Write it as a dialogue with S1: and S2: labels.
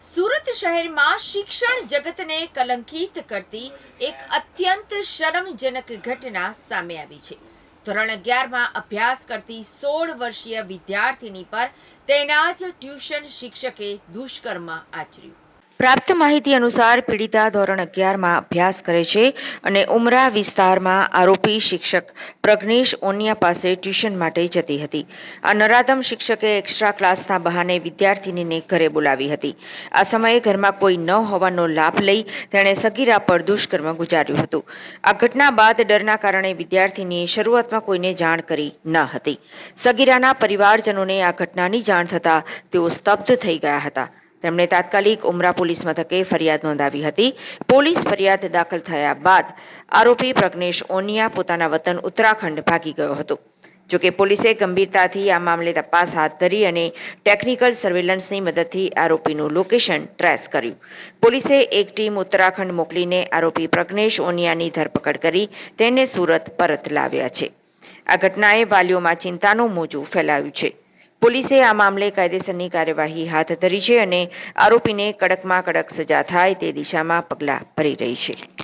S1: સુરત શહેરમાં શિક્ષણ જગતને કલંકિત કરતી એક અત્યંત શરમજનક ઘટના સામે આવી છે. ધોરણ અગિયારમાં અભ્યાસ કરતી સોળ વર્ષીય વિદ્યાર્થીની પર તેના જ ટ્યુશન શિક્ષકે દુષ્કર્મ આચર્યું.
S2: પ્રાપ્ત માહિતી અનુસાર પીડિતા ધોરણ અગિયારમાં અભ્યાસ કરે છે અને ઉમરા વિસ્તારમાં આરોપી શિક્ષક પ્રજ્ઞેશ ઓનિયા પાસે ટ્યુશન માટે જતી હતી. આ નરાધમ શિક્ષકે એક્સ્ટ્રા ક્લાસના બહાને વિદ્યાર્થીનીને ઘરે બોલાવી હતી. આ સમયે ઘરમાં કોઈ ન હોવાનો લાભ લઈ તેણે સગીરા પર દુષ્કર્મ ગુજાર્યું હતું. આ ઘટના બાદ ડરના કારણે વિદ્યાર્થીનીએ શરૂઆતમાં કોઈને જાણ કરી ન હતી. સગીરાના પરિવારજનોને આ ઘટનાની જાણ થતાં તેઓ સ્તબ્ધ થઈ ગયા હતા. તેમણે તાત્કાલિક ઉમરા પોલીસ મથકે ફરિયાદ નોંધાવી હતી. પોલીસ ફરિયાદ દાખલ થયા બાદ આરોપી પ્રજ્ઞેશ ઓનિયા પોતાના વતન ઉત્તરાખંડ ભાગી ગયો હતો. જોકે પોલીસે ગંભીરતાથી આ મામલે તપાસ હાથ ધરી અને ટેકનિકલ સર્વેલન્સની મદદથી આરોપીનું લોકેશન ટ્રેસ કર્યું. પોલીસે એક ટીમ ઉત્તરાખંડ મોકલીને આરોપી પ્રજ્ઞેશ ઓનિયાની ધરપકડ કરી તેને સુરત પરત લાવ્યા છે. આ ઘટનાએ વાલીઓમાં ચિંતાનું મોજું ફેલાવ્યું છે. પોલીસે આ મામલે કાયદેસરની કાર્યવાહી હાથ ધરી છે અને આરોપીને કડકમાં કડક સજા થાય તે દિશામાં પગલાં ભરી રહી છે.